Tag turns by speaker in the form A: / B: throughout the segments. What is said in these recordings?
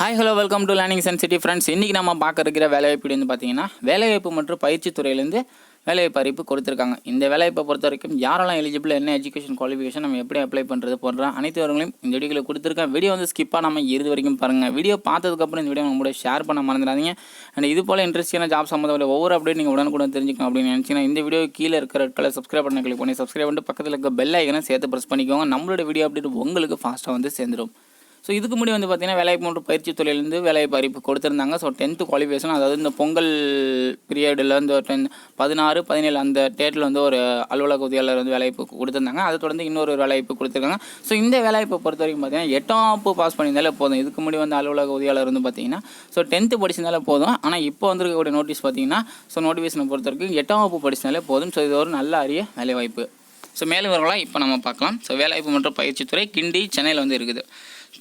A: Hi hello welcome to learning சென்சிட்டி friends இன்றைக்கி நம்ம பார்க்க இருக்கிற வேலைவாய்ப்பு வந்து பார்த்தீங்கன்னா வேலைவாய்ப்பு மற்றும் பயிற்சி துறையிலேருந்து வேலைவாய்ப்பு அறிவிப்பு கொடுத்துருக்காங்க. இந்த வேலைவாய்ப்பை பொறுத்த வரைக்கும் யாரெல்லாம் எலிஜிபிள் என்ன எஜுகேஷன் குவாலிஃபிகேஷன் நம்ம எப்படி அப்ளை பண்ணுறது போன்ற அனைத்து விவரங்களையும் இந்த வீடியோவில் கொடுத்துருக்கேன். வீடியோ வந்து ஸ்கிப்பாக நம்ம இறுதி வரைக்கும் பாருங்கள் வீடியோ பார்த்ததுக்கப்புறம் இந்த வீடியோ நம்மளோட ஷேர் பண்ண மறந்துடாதீங்க. அண்ட் இது போல் இன்ட்ரெஸ்டிங்கான ஜாப் சம்மந்தப்பட்ட ஒவ்வொரு அப்டேட் நீங்கள் உடனுக்குடன் தெரிஞ்சுக்கணும் அப்படின்னு நினச்சிங்கன்னா இந்த வீடியோ கீழே இருக்கிற ரெட் கலர் சப்ஸ்கிரைப் பண்ண கிளிக் பண்ணி சப்ஸ்கிரைப் பண்ணிட்டு பக்கத்தில் இருக்க பெல் ஐக்கனை சேர்த்து ப்ரெஸ் பண்ணிக்கோங்க. நம்மளோட வீடியோ அப்டேட் உங்களுக்கு ஃபாஸ்ட்டாக வந்து சேர்ந்துடும் ஸோ இதுக்கு முன்னாடி வந்து பார்த்தீங்கன்னா வேலை மற்றும் பயிற்சி தொழிலேருந்து வேலைவாய்ப்பு அறிவிப்பு கொடுத்துருந்தாங்க. ஸோ டென்த்து குவாலிஃபிகேஷன் அதாவது இந்த பொங்கல் பீரியடில் வந்து ஒரு டென் பதினாறு பதினேழு அந்த டேட்டில் வந்து ஒரு அலுவலக உதவியாளர் வந்து வேலைவாய்ப்பு கொடுத்துருந்தாங்க. அதை தொடர்ந்து இன்னொரு ஒரு வேலைவாய்ப்பு கொடுத்துருக்காங்க. ஸோ இந்த வேலைவாய்ப்பை பொறுத்த வரைக்கும் பார்த்தீங்கன்னா எட்டாம் பாஸ் பண்ணியிருந்தாலே போதும். இதுக்கு முன்னாடி வந்து அலுவலக உதவியாளர் வந்து பார்த்தீங்கன்னா ஸோ டென்த்து படிச்சிருந்தாலே போதும். ஆனால் இப்போ வந்திருக்கக்கூடிய நோட்டீஸ் பார்த்தீங்கன்னா ஸோ நோட்டிஃபிகேஷனை பொறுத்த வரைக்கும் எட்டாம் வகுப்பு படிச்சிருந்தாலே போதும். ஸோ இது ஒரு நல்ல அரிய வேலைவாய்ப்பு ஸோ மேலும் இவர்களாக இப்போ நம்ம பார்க்கலாம். ஸோ வேலைவாய்ப்பு மற்றும் பயிற்சித்துறை கிண்டி சென்னையில் வந்து இருக்குது.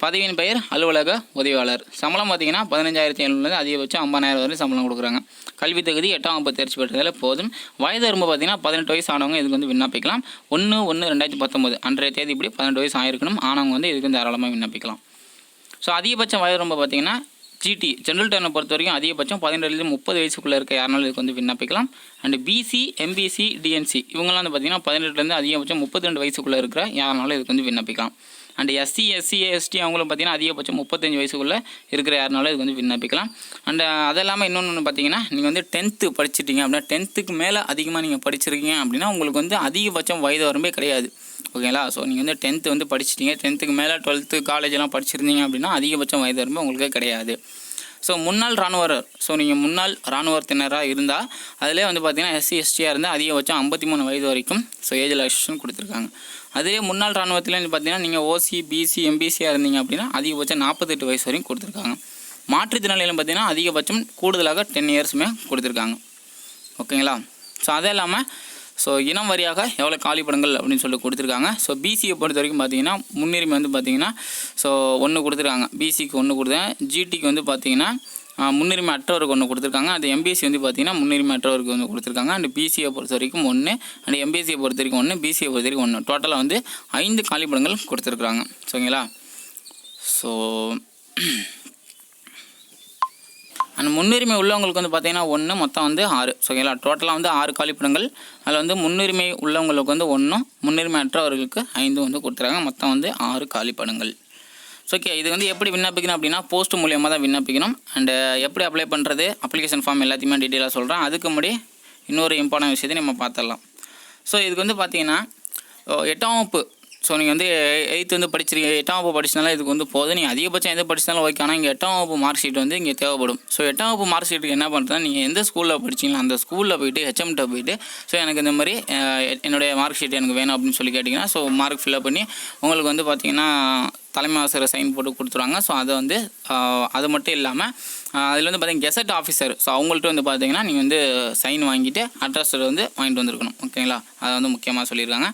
A: பதவியின் பெயர் அலுவலக உதவியாளர். சம்பளம் பார்த்தீங்கன்னா பதினஞ்சாயிரத்தி எழுநூறுலேருந்து அதிகபட்சம் ஐம்பதாயிரம் வரை சம்பளம் கொடுக்குறாங்க. கல்வி தகுதி எட்டாம் வகுப்பு தேர்ச்சி பெற்றதால் போதும். வயது வரம்பு பார்த்தீங்கன்னா பதினெட்டு வயசு ஆனவங்க இதுக்கு வந்து விண்ணப்பிக்கலாம். ஒன்று ஒன்று ரெண்டாயிரத்தி பத்தொம்போது அன்றைய தேதி இப்படி பதினெட்டு வயசு ஆயிருக்கணும். ஆனவங்க வந்து இதுக்கு வந்து தாராளமாக விண்ணப்பிக்கலாம். ஸோ அதிகபட்சம் வயது ரொம்ப பார்த்தீங்கன்னா ஜிடி ஜென்ரல் டர்னை பொறுத்த வரைக்கும் அதிகபட்சம் பதினெட்டுலேருந்து முப்பது வயசுக்குள்ளே இருக்க யாருனாலும் இதுக்கு வந்து விண்ணப்பிக்கலாம். அண்ட் பிசி எம்பிசி டிஎன்சி இவங்கெல்லாம் வந்து பார்த்தீங்கன்னா பதினெட்டுலேருந்து அதிகபட்சம் முப்பத்தி ரெண்டு வயசுக்குள்ளே இருக்கிற யாருனாலும் இதுக்கு வந்து விண்ணப்பிக்கலாம். அண்ட் எஸ்சி எஸ்சி எஸ்டி அவங்களும் பார்த்தீங்கன்னா அதிகபட்சம் முப்பத்தஞ்சு வயசுக்குள்ளே இருக்கிற யாருனாலும் இதுக்கு வந்து விண்ணப்பிக்கலாம். அண்ட் அது இல்லாமல் இன்னொன்று பார்த்தீங்கன்னா நீங்கள் வந்து டென்த்து படிச்சிட்டிங்க அப்படின்னா டென்த்துக்கு மேலே அதிகமாக நீங்கள் படிச்சிருக்கீங்க அப்படின்னா உங்களுக்கு வந்து அதிகபட்சம் வயது வரம்பே கிடையாது. ஓகேங்களா? ஸோ நீங்கள் வந்து டென்த்து வந்து படிச்சிட்டீங்க. டென்த்துக்கு மேலே டுவெல்த்து காலேஜெல்லாம் படிச்சிருந்தீங்க அப்படின்னா அதிகபட்சம் வயது வரம்பு உங்களுக்கு கிடையாது. ஸோ முன்னாள் இராணுவர் ஸோ நீங்கள் முன்னாள் இராணுவத்தினராக இருந்தால் அதிலே வந்து பார்த்தீங்கன்னா எஸ்சி எஸ்டியாக இருந்தால் அதிகபட்சம் ஐம்பத்தி மூணு வயது வரைக்கும் ஸோ ஏஜ் ரிலாக்ஸேஷன் கொடுத்துருக்காங்க. அதே முன்னாள் இராணுவத்தில் வந்து பார்த்தீங்கன்னா நீங்கள் ஓசி பிசி எம்பிசியாக இருந்தீங்க அப்படின்னா அதிகபட்சம் நாற்பத்தெட்டு வயசு வரைக்கும் கொடுத்துருக்காங்க. மாற்றுத்திறனாளிகளும் பார்த்தீங்கன்னா அதிகபட்சம் கூடுதலாக டென் இயர்ஸுமே கொடுத்துருக்காங்க. ஓகேங்களா? ஸோ அதே இல்லாமல் ஸோ இனம் வாரியாக எவ்வளோ காலிப்படங்கள் அப்படின்னு சொல்லி கொடுத்துருக்காங்க. ஸோ பிசியை பொறுத்த வரைக்கும் பார்த்தீங்கன்னா முன்னுரிமை வந்து பார்த்தீங்கன்னா ஸோ ஒன்று கொடுத்துருக்காங்க. பிசிக்கு ஒன்று கொடுத்தேன். ஜிடிக்கு வந்து பார்த்தீங்கன்னா முன்னுரிமை அற்றவருக்கு ஒன்று கொடுத்துருக்காங்க. அது எம்பிசி வந்து பார்த்தீங்கன்னா முன்னுரிமை அற்றவருக்கு வந்து கொடுத்துருக்காங்க. அண்ட் பிசியை பொறுத்த வரைக்கும் ஒன்று அண்ட் எம்பிசியை பொறுத்த வரைக்கும் ஒன்று பிசியை பொறுத்த வரைக்கும் ஒன்று டோட்டலாக வந்து ஐந்து காலிப்படங்கள் கொடுத்துருக்குறாங்க. சரிங்களா? ஸோ அந்த முன்னுரிமை உள்ளவங்களுக்கு வந்து பார்த்தீங்கன்னா ஒன்று மொத்தம் வந்து ஆறு. ஓகேங்களா டோட்டலாக வந்து ஆறு காலிப்படங்கள். அதில் வந்து முன்னுரிமை உள்ளவங்களுக்கு வந்து ஒன்றும் முன்னுரிமை அற்றவர்களுக்கு ஐந்தும் வந்து கொடுத்துருக்காங்க. மொத்தம் வந்து ஆறு காலிப்படங்கள். ஸோ ஓகே இது வந்து எப்படி விண்ணப்பிக்கணும் அப்படின்னா போஸ்ட் மூலியமாக தான் விண்ணப்பிக்கணும். அண்டு எப்படி அப்ளை பண்ணுறது அப்ளிகேஷன் ஃபார்ம் எல்லாத்தையுமே டீட்டெயிலாக சொல்கிறேன் அதுக்கு முன்னாடி இன்னொரு இம்பார்ட்டன்ட் விஷயத்தை நம்ம பார்த்துடலாம். ஸோ இதுக்கு வந்து பார்த்திங்கன்னா எட்டாம் வகுப்பு ஸோ நீங்கள் வந்து எயித்து வந்து படிச்சிருக்கீங்க. எட்டாம் வகுப்பு படிச்சனால இதுக்கு வந்து போதும் நீங்கள் அதிகபட்சம் எது படிச்சாலும் ஓகே ஆனால் இங்கே எட்டாம் வகுப்பு மார்க் ஷீட் வந்து இங்கே தேவைப்படும். ஸோ எட்டாம் வகுப்பு மார்க் ஷீட்டுக்கு என்ன பண்ணுறதுனா நீங்கள் எந்த ஸ்கூலில் படிச்சீங்களோ அந்த ஸ்கூலில் போயிட்டு ஹெச்எம்கிட்ட போயிட்டு ஸோ எனக்கு இந்த மாதிரி என்னுடைய மார்க் ஷீட் எனக்கு வேணும் அப்படின்னு சொல்லி கேட்டிங்கன்னா ஸோ மார்க் ஃபில்அப் பண்ணி உங்களுக்கு வந்து பார்த்தீங்கன்னா தலைமை ஆசிரியர் சைன் போட்டு கொடுத்துருவாங்க. ஸோ அதை வந்து அது மட்டும் இல்லாமல் அதில் வந்து பார்த்தீங்கன்னா கெசட் ஆஃபீஸர். ஸோ அவங்கள்ட்ட வந்து பார்த்தீங்கன்னா நீங்கள் வந்து சைன் வாங்கிட்டு அட்ரஸ் வந்து வாங்கிட்டு வந்திருக்கணும். ஓகேங்களா அதை வந்து முக்கியமாக சொல்லியிருக்காங்க.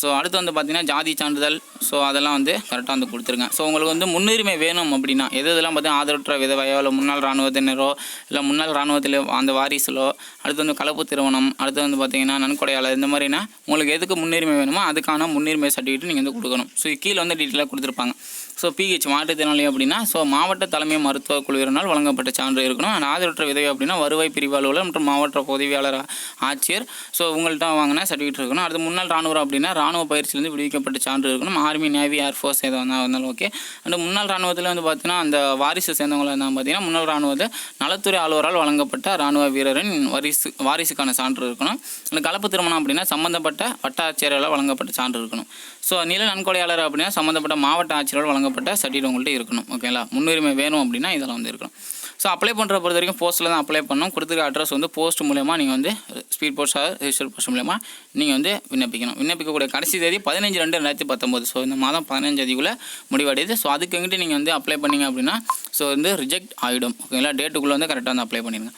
A: ஸோ அடுத்து வந்து பார்த்தீங்கன்னா ஜாதி சான்றிதழ். ஸோ அதெல்லாம் வந்து கரெக்டாக வந்து கொடுத்துருங்க. ஸோ உங்களுக்கு வந்து முன்னுரிமை வேணும் அப்படின்னா எது இதெல்லாம் பார்த்தீங்கன்னா ஆதரவற்ற விதவையோ இல்லை முன்னாள் இராணுவத்தினரோ இல்லை முன்னாள் இராணுவத்தில் அந்த வாரிசுலோ அடுத்து வந்து கலப்பு திருமணம் அடுத்து வந்து பார்த்தீங்கன்னா நன்கொடையாளர் இந்த மாதிரினா உங்களுக்கு எதுக்கு முன்னுரிமை வேணுமோ அதுக்கான முன்னுரிமை சர்டிஃபிகேட் நீங்கள் வந்து கொடுக்கணும். ஸோ கீழே வந்து டீட்டெயிலாக கொடுத்துருப்பாங்க. ஸோ பிஹெச் மாற்றுத்திறனாளி அப்படின்னா ஸோ மாவட்ட தலைமை மருத்துவ வழங்கப்படும் சம்பந்தப்பட்ட சான்று இருக்கணும். and ஆதரவற்ற விதவை அப்படின்னா வருவாய் பிரிவு அலுவலர் மற்றும் மாவட்ட உதவியாளர் ஆட்சியர். ஸோ உங்கள்கிட்ட வாங்கின சர்டிஃபிகேட் இருக்கணும். அடுத்து முன்னாள் ராணுவம் அப்படின்னா ராணுவ பயிற்சியிலேருந்து விடுவிக்கப்பட்ட சான்று இருக்கணும். ஆர்மி நேவி ஏர்ஃபோர்ஸ் எது வந்தா இருந்தாலும் ஓகே அண்ட் முன்னாள் ராணுவத்தில் வந்து பார்த்தீங்கன்னா அந்த வாரிசு சேர்ந்தவங்களாக இருந்தால் பார்த்தீங்கன்னா முன்னாள் ராணுவத்தில் நலத்துறை ஆளுவரால் வழங்கப்பட்ட ராணுவ வீரரின் வாரிசு வாரிசுக்கான சான்று இருக்கணும். அந்த கலப்பு திருமணம் அப்படின்னா சம்மந்தப்பட்ட வட்டாட்சியரால் வழங்கப்பட்ட சான்று இருக்கணும். ஸோ நில நன்கொடையாளர் அப்படின்னா சம்மந்தப்பட்ட மாவட்ட ஆட்சியரால் வழங்கப்பட்ட சர்டிஃபிகேட் உங்கள்கிட்ட இருக்கணும். ஓகேங்களா முன்னுரிமை வேணும் அப்படின்னா இதெல்லாம் வந்து இருக்கணும். ஸோ அப்ளை பண்ணுற பொறுத்த வரைக்கும் போஸ்ட்டில் தான் அப்ளை பண்ணணும். கொடுத்துருக்க அட்ரஸ் வந்து போஸ்ட் மூலயமா நீங்கள் வந்து ஸ்பீட் போஸ்ட்டாக ரிஜிஸ்டர் போஸ்ட் மூலயமா நீங்கள் வந்து விண்ணப்பிக்கணும். விண்ணப்பிக்கக்கூடிய கடைசி தேதி பதினஞ்சு ரெண்டு ரெண்டாயிரத்தி பத்தொம்போது ஸோ இந்த மாதம் பதினஞ்சு தேதிக்குள்ளே முடிவடையுது. ஸோ அதுக்கு எங்கிட்ட நீங்கள் வந்து அப்ளை பண்ணிங்க அப்படின்னா ஸோ வந்து ரிஜெக்ட் ஆகிடும் ஓகேங்களா டேட்டுக்குள்ளே வந்து கரெக்டாக வந்து அப்ளை பண்ணிடுங்க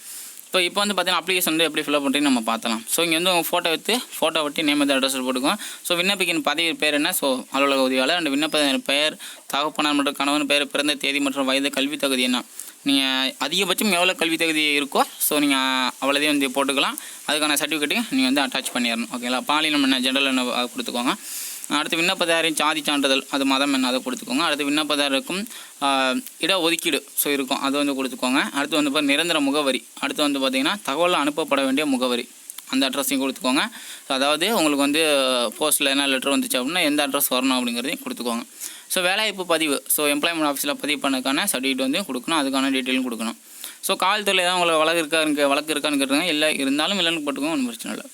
A: ஸோ இப்போ வந்து பார்த்தீங்கன்னா அப்ளிகேஷன் வந்து எப்படி ஃபில்அப் பண்ணுறீங்க நம்ம பார்த்தலாம் ஸோ இங்கே வந்து உங்கள் ஃபோட்டோ எடுத்து ஃபோட்டோ ஒட்டி நேம் வந்து அட்ரஸ் போட்டுக்கோங்க. ஸோ விண்ணப்பிக்கின் பதவி பேர் என்ன? ஸோ அலுவலக உதவியாளர். அண்ட் விண்ணப்ப பெயர் தகப்பனார் மற்றும் கணவன் பெயர் பிறந்த தேதி மற்றும் வயது கல்வி தகுதி என்ன? நீங்கள் அதிகபட்சம் எவ்வளோ கல்வி தகுதி இருக்கோ ஸோ நீங்கள் அவ்வளோதையும் வந்து போட்டுக்கலாம். அதுக்கான சர்டிஃபிகேட்டையும் நீங்கள் வந்து அட்டாச் பண்ணிடணும். ஓகேங்களா பாலினம் என்ன? ஜென்ரல் என்ன கொடுத்துக்கோங்க. அடுத்து விண்ணப்பதாரின் சாதி சான்றிதழ் அது மதம் என்ன? அதை கொடுத்துக்கோங்க. அடுத்து விண்ணப்பதாரருக்கும் இட ஒதுக்கீடு ஸோ இருக்கும். அது வந்து கொடுத்துக்கோங்க. அடுத்து வந்து பார்த்தா நிரந்தர முகவரி. அடுத்து வந்து பார்த்திங்கன்னா தகவல் அனுப்பப்பட வேண்டிய முகவரி. அந்த அட்ரஸையும் கொடுத்துக்கோங்க. ஸோ அதாவது உங்களுக்கு வந்து போஸ்ட்டில் என்ன லெட்டர் வந்துச்சு அப்படின்னா எந்த அட்ரஸ் வரணும் அப்படிங்கிறதையும் கொடுத்துக்கோங்க. ஸோ வேலைவாய்ப்பு பதிவு. ஸோ எம்ப்ளாய்மெண்ட் ஆஃபீஸில் பதிவு பண்ணதுக்கான சர்டிஃபிகேட் வந்து கொடுக்கணும். அதுக்கான டீட்டெயிலும் கொடுக்கணும். ஸோ காவல்துறையில் ஏதாவது உங்களை வழக்கு இருக்கா வழக்கு இருக்கான்னு கேட்டுருங்க இல்லை இருந்தாலும் இல்லைன்னு போட்டுக்கோங்க ஒன்றும் பிரச்சனை இல்லை.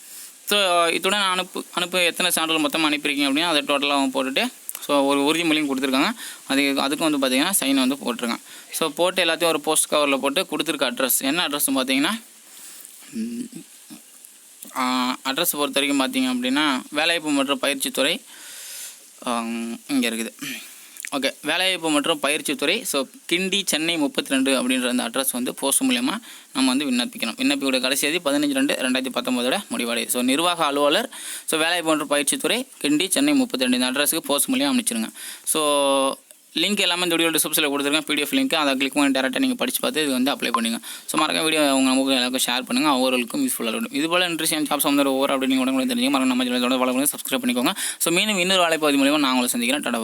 A: ஸோ இத்துடன் அனுப்பு அனுப்பு எத்தனை சான்றிதழ் மொத்தமாக அனுப்பியிருக்கீங்க அப்படின்னா அதை டோட்டலாக போட்டுட்டு ஸோ ஒரு உறுதிமொழியும் கொடுத்துருக்காங்க. அது அதுக்கும் வந்து பார்த்தீங்கன்னா சைன் வந்து போட்டிருக்காங்க. ஸோ போட்டு எல்லாத்தையும் ஒரு போஸ்ட் கவரில் போட்டு கொடுத்துருக்க அட்ரஸ் என்ன அட்ரஸ்னு பார்த்தீங்கன்னா அட்ரஸ் பொறுத்த வரைக்கும் பார்த்தீங்க அப்படின்னா வேலைவாய்ப்பு மற்றும் பயிற்சித்துறை இங்கே இருக்குது. ஓகே வேலைவாய்ப்பு மற்றும் பயிற்சித்துறை ஸோ கிண்டி சென்னை முப்பத்தி ரெண்டு அப்படின்ற அந்த அட்ரஸ் வந்து போஸ்ட் மூலயமா நம்ம வந்து விண்ணப்பிக்கணும். விண்ணப்பிக்கக்கூடிய கடைசி தேதி பதினஞ்சு ரெண்டு ரெண்டாயிரத்தி பத்தொம்போதோட முடிவடை. ஸோ நிர்வாக அலுவலர் ஸோ வேலைவாய்ப்பு மற்றும் பயிற்சித்துறை கிண்டி சென்னை முப்பத்தி ரெண்டு இந்த அட்ரஸுக்கு போஸ்ட் மூலியம் அனுப்பிச்சிருங்க. ஸோ லிங்க் எல்லாமே இந்த வீடியோ டிஸ்கிரிப்ஷனில் கொடுத்துருக்கேன். பிடிஎஃப் லிங்க் அதை கிளிக் பண்ணி டேரெக்டாக நீங்கள் படித்து பார்த்து இது வந்து அப்ளை பண்ணுங்க. ஸோ மறக்க வீடியோ உங்கள் நமக்கு எல்லாருக்கும் ஷேர் பண்ணுங்கள் ஒவ்வொருக்கும் யூஸ்ஃபுல்லாக இருக்கும். இது போல் இன்ட்ரெஸ்ட் ஜாப்ஸ் வந்து ஒவ்வொரு அப்படின்னு உடனே தெரிஞ்சுங்க மறக்க நம்ம வளர்ந்து சப்ஸ்கிரைப் பண்ணிக்கோங்க. ஸோ மீண்டும் இன்னொரு வேலைப்பகுதி மூலியமாக நான் உங்களை சந்திக்கிறேன். டடா